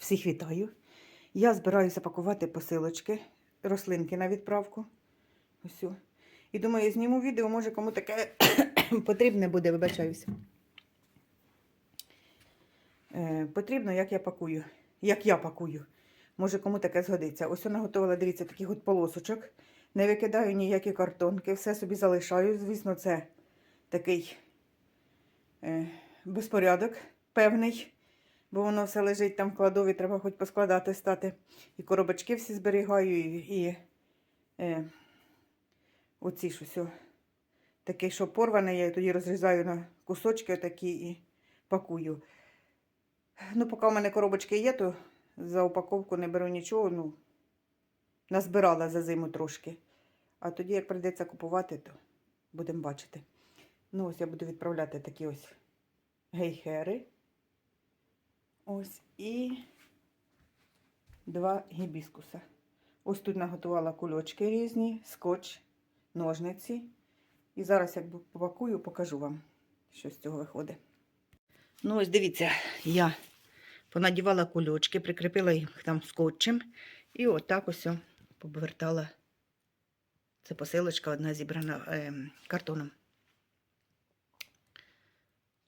Всіх вітаю. Я збираюся пакувати посилочки, рослинки на відправку. Ось. І думаю, зніму відео, може кому таке потрібне буде, вибачаюся. Е, потрібно, як я пакую. Як я пакую. Може, кому таке згодиться. Ось вона готувала, дивіться, таких от полосочок. Не викидаю ніякі картонки, все собі залишаю. Звісно, це такий е, безпорядок певний, бо воно все лежить там в кладові, треба хоч поскладати стати. І коробочки всі зберігаю, і, і е, оці ж усе. Таке, що порване, я тоді розрізаю на кусочки такі і пакую. Ну, поки в мене коробочки є, то за упаковку не беру нічого. Ну, назбирала за зиму трошки. А тоді, як прийдеться купувати, то будемо бачити. Ну, ось я буду відправляти такі ось гейхери. Ось і два гібіскуса. Ось тут наготувала кульочки різні, скотч, ножниці. І зараз, як попакую, покажу вам, що з цього виходить. Ну, ось дивіться, я понадівала кульочки, прикріпила їх там скотчем. І отак ось повертала. Це посилочка одна зібрана е, картоном.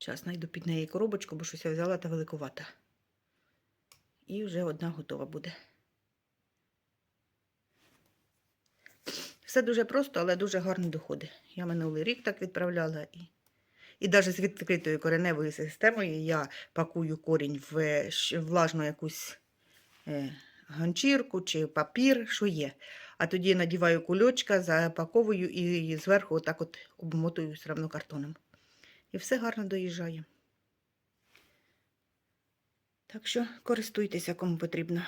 Зараз знайду під неї коробочку, бо щось я взяла та великувата. І вже одна готова буде. Все дуже просто, але дуже гарно доходить. Я минулий рік так відправляла. І і навіть з відкритою кореневою системою я пакую корінь в влажну якусь е, ганчірку чи папір, що є. А тоді надіваю кульочка, запаковую і зверху отак от обмотую все одно картоном. І все гарно доїжджає. Так що користуйтеся, кому потрібно.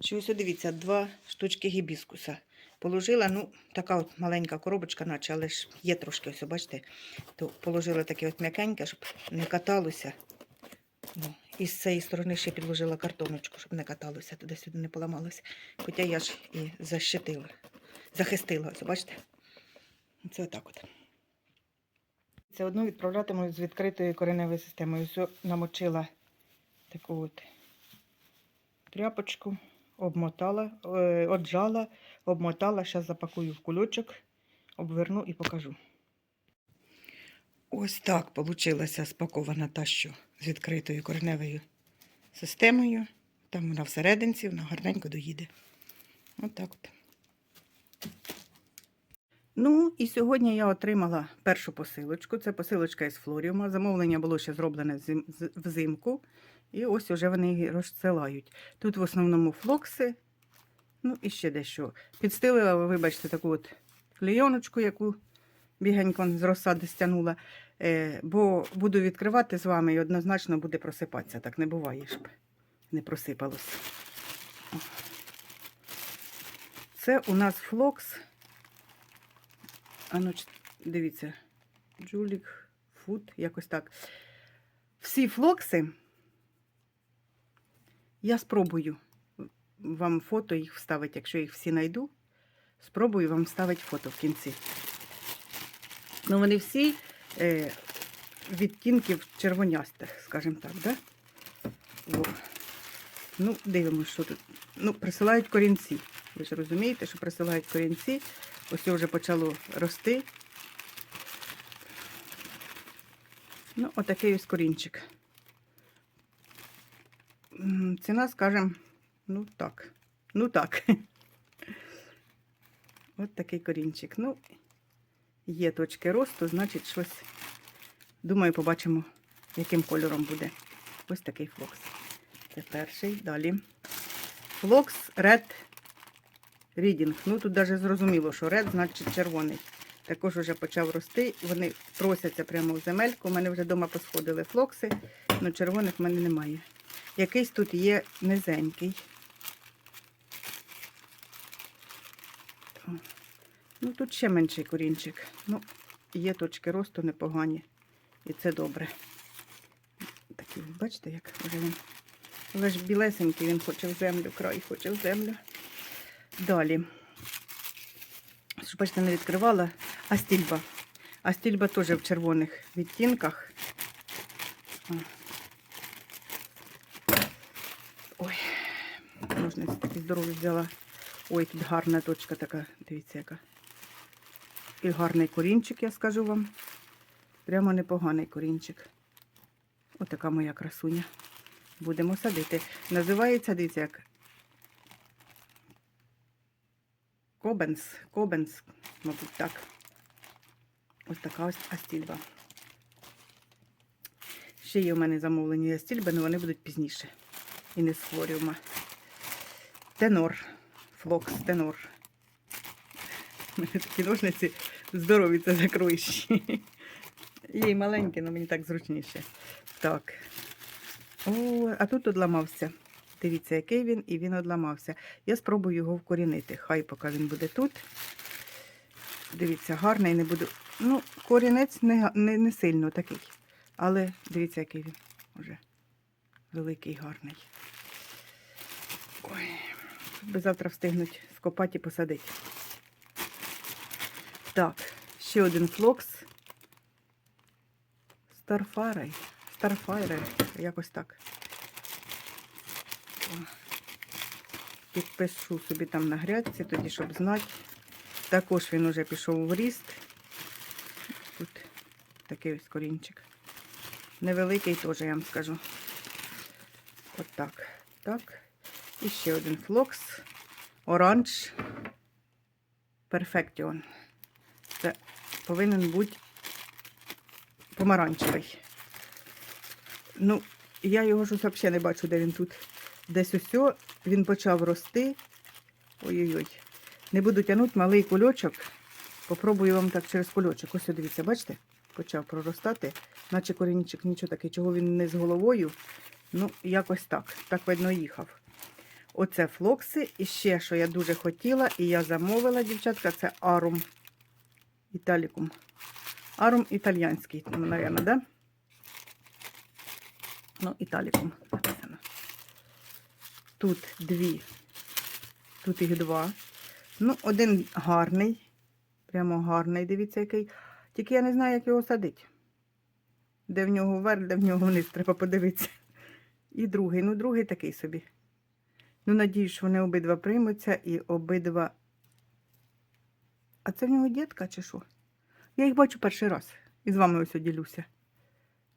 Що ось дивіться, два штучки гібіскуса. Положила, ну, така от маленька коробочка, наче, але ж є трошки, ось, бачите, то положила таке от м'якеньке, щоб не каталося. Ну, і з цієї сторони ще підложила картоночку, щоб не каталося, туди-сюди не поламалося. Хоча я ж і защитила, захистила, ось, бачите? Це отак от. Це одну відправлятиму з відкритою кореневою системою. Все намочила таку от тряпочку, обмотала, е, отжала, обмотала, зараз запакую в кульочок, обверну і покажу. Ось так вийшла спакована та що з відкритою кореневою системою. Там вона всерединці, вона гарненько доїде. От так от. Ну, і сьогодні я отримала першу посилочку. Це посилочка із Флоріума. Замовлення було ще зроблене зим- взимку. І ось уже вони її розсилають. Тут в основному флокси, ну і ще дещо. Підстелила, вибачте, таку от клейоночку, яку бігенько з розсади стягнула. Е, бо буду відкривати з вами і однозначно буде просипатися. Так не буває, щоб не просипалось. Це у нас флокс. А ну, дивіться, Джулік Фуд, якось так. Всі флокси я спробую вам фото їх вставити, якщо їх всі знайду. Спробую вам вставити фото в кінці. Ну, вони всі е, відтінків червонястих, скажімо так, да? О. Ну, дивимося, що тут. Ну, присилають корінці. Ви ж розумієте, що присилають корінці. Ось вже почало рости. Ну, отакий ось корінчик. Ціна, скажем, ну так. Ну так. От такий корінчик. Ну, є точки росту, значить, щось. Думаю, побачимо, яким кольором буде. Ось такий флокс. Це перший. Далі. Флокс Red Reading. Ну, тут навіть зрозуміло, що Red значить червоний. Також вже почав рости. Вони просяться прямо в земельку. У мене вже вдома посходили флокси, але червоних в мене немає. Якийсь тут є низенький. Ну, тут ще менший корінчик. Ну, є точки росту непогані. І це добре. Такий, бачите, як вже він. Але ж білесенький, він хоче в землю, край хоче в землю. Далі. Що, бачите, не відкривала. Астільба. Астільба теж в червоних відтінках. О. Ой, ножниці взяла. Ой, тут гарна точка така, дивіться яка. І гарний корінчик, я скажу вам. Прямо непоганий корінчик. Отака моя красуня. Будемо садити. Називається, дивіться, як Кобенс. Кобенс, мабуть, так. Ось така ось астільба. Ще є у мене замовлені астільби, але вони будуть пізніше. І не з флоріума. Тенор. Флокс, тенор. У такі ножниці здорові, це закроючі. Є й маленькі, але мені так зручніше. Так. О, а тут одламався. Дивіться, який він, і він одламався. Я спробую його вкорінити. Хай поки він буде тут. Дивіться, гарний не буду. Ну, корінець не, не, не сильно такий. Але дивіться, який він уже великий, гарний. Ой, би завтра встигнуть скопати і посадити. Так, ще один флокс. Старфайрей. Старфайрей. Якось так. Підпишу собі там на грядці, тоді, щоб знати. Також він уже пішов в ріст. Тут такий ось корінчик. Невеликий теж, я вам скажу. От так. Так. І ще один флокс. Оранж. Перфектіон. Це повинен бути помаранчевий. Ну, я його щось взагалі не бачу, де він тут. Десь ось він почав рости. Ой-ой-ой. Не буду тягнути малий кульочок. Попробую вам так через кульочок. Ось дивіться, бачите? Почав проростати, наче корінчик нічого такий, чого він не з головою. Ну, якось так. Так видно їхав. Оце флокси. І ще, що я дуже хотіла, і я замовила, дівчатка, це арум італікум. Арум італійський, мабуть, да? Ну, італікум. Тут дві. Тут їх два. Ну, один гарний. Прямо гарний, дивіться, який. Тільки я не знаю, як його садити. Де в нього вверх, де в нього вниз, треба подивитися. І другий. Ну, другий такий собі. Ну, надіюсь, вони обидва приймуться і обидва. А це в нього дітка чи що? Я їх бачу перший раз. І з вами ось ділюся.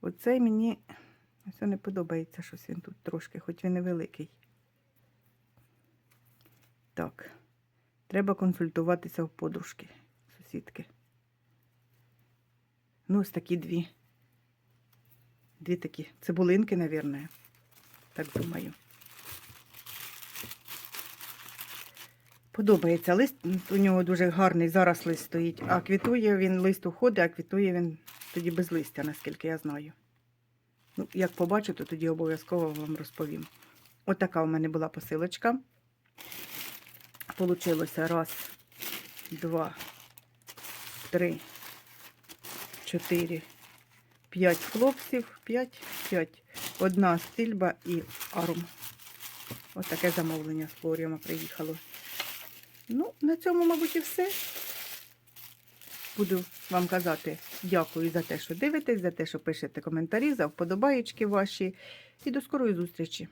Оцей мені ось не подобається щось він тут трошки, хоч він невеликий. Так. Треба консультуватися в подружки, сусідки. Ну, ось такі дві. Дві такі цибулинки, мабуть. Так думаю. Подобається лист, у нього дуже гарний зараз лист стоїть, а квітує він, лист уходить, а квітує він тоді без листя, наскільки я знаю. Ну, як побачу, то тоді обов'язково вам розповім. Отака у мене була посилочка. Получилося раз, два, три, чотири, п'ять хлопців, п'ять, п'ять. Одна стильба і арум. Ось таке замовлення з флоріума приїхало. Ну, на цьому, мабуть, і все. Буду вам казати дякую за те, що дивитесь, за те, що пишете коментарі, за вподобаєчки ваші. І до скорої зустрічі!